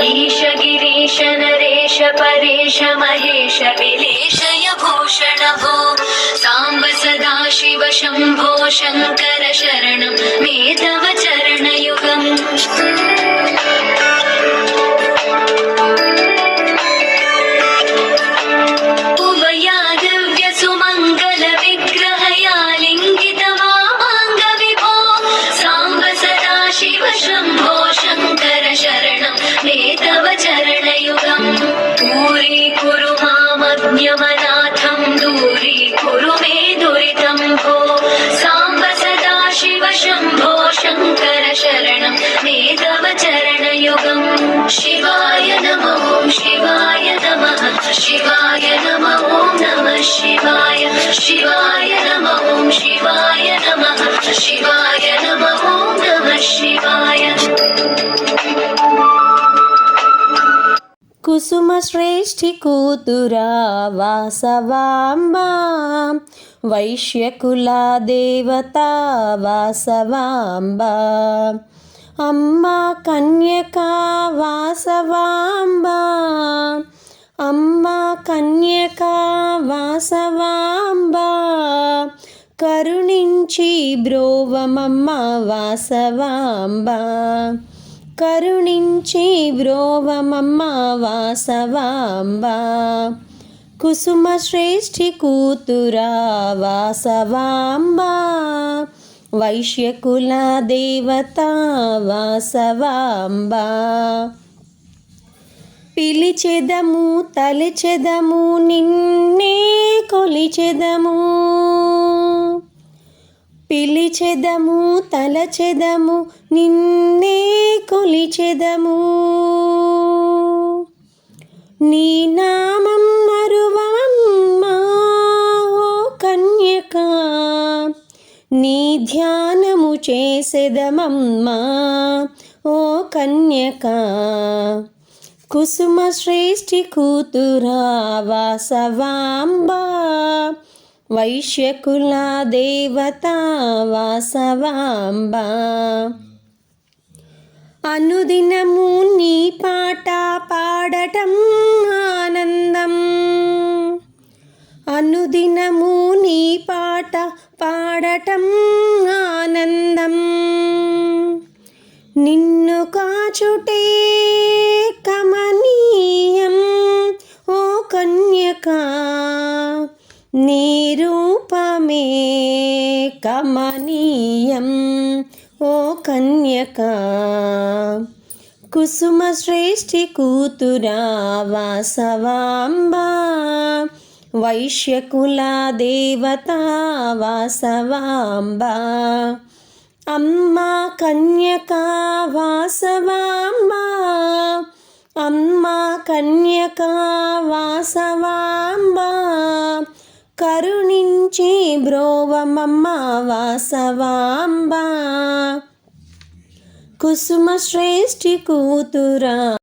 ईश गिरीश नरेश परेश महेश विलेशय भूषण भो साम्ब सदा शिव शम्भो शङ्कर शरणं मे तव चरणयुगम् Shambhu. यमनाथं दूरीकुरु मे दुरितं भो। साम्ब सदा शिव शम्भो शङ्कर शरणं मे तव चरणयुगं। शिवाय नमो शिवाय नमः शिवाय नमो नमः शिवाय शिवाय नमो शिवाय కుసుమ శ్రేష్ఠి కూతురా వాసవాంబా. వైశ్యకులా దేవత వాసవాంబా. అమ్మ కన్యక వాసవాంబా. అమ్మ కన్యక వాసవాంబా. కరుణించి బ్రోవమమ్మ వాసవాంబా. కరుణించి వ్రోవమమ్మ వాసవాంబా. కుసుమ శ్రేష్ఠి కూతురా వాసవాంబా. వైశ్యకుల దేవత వాసవాంబా. పిలిచెదము తలిచెదము నిన్నే కొలిచెదము. పిలిచెదము తలచెదము నిన్నే కొలిచెదము. నీ నామం మరువమ్మా ఓ కన్యక. నీ ధ్యానము చేసెదమమ్మా ఓ కన్యక. కుసుమ శ్రేష్ఠి కూతురా వాసవాంబా. వైశ్యకుల దేవత వాసవాంబ. అనుదినము నీ పాట పాడటం ఆనందం. అనుదినము నీ పాట పాడటం ఆనందం. నిన్ను కాచుటే కమ నీరూపమే కమనీయం ఓ కన్యక. కుసుమ శ్రేష్ఠి కూతురా వాసవాంబా వైశ్యకులా దేవతా వాసవాంబా. అమ్మా కన్యక వాసవాంబా అమ్మా కన్యక వాసవాంబా. కరుణించి బ్రోవమమ్మ వాసవాంబా. కుసుమ శ్రేష్ఠి కూతురా.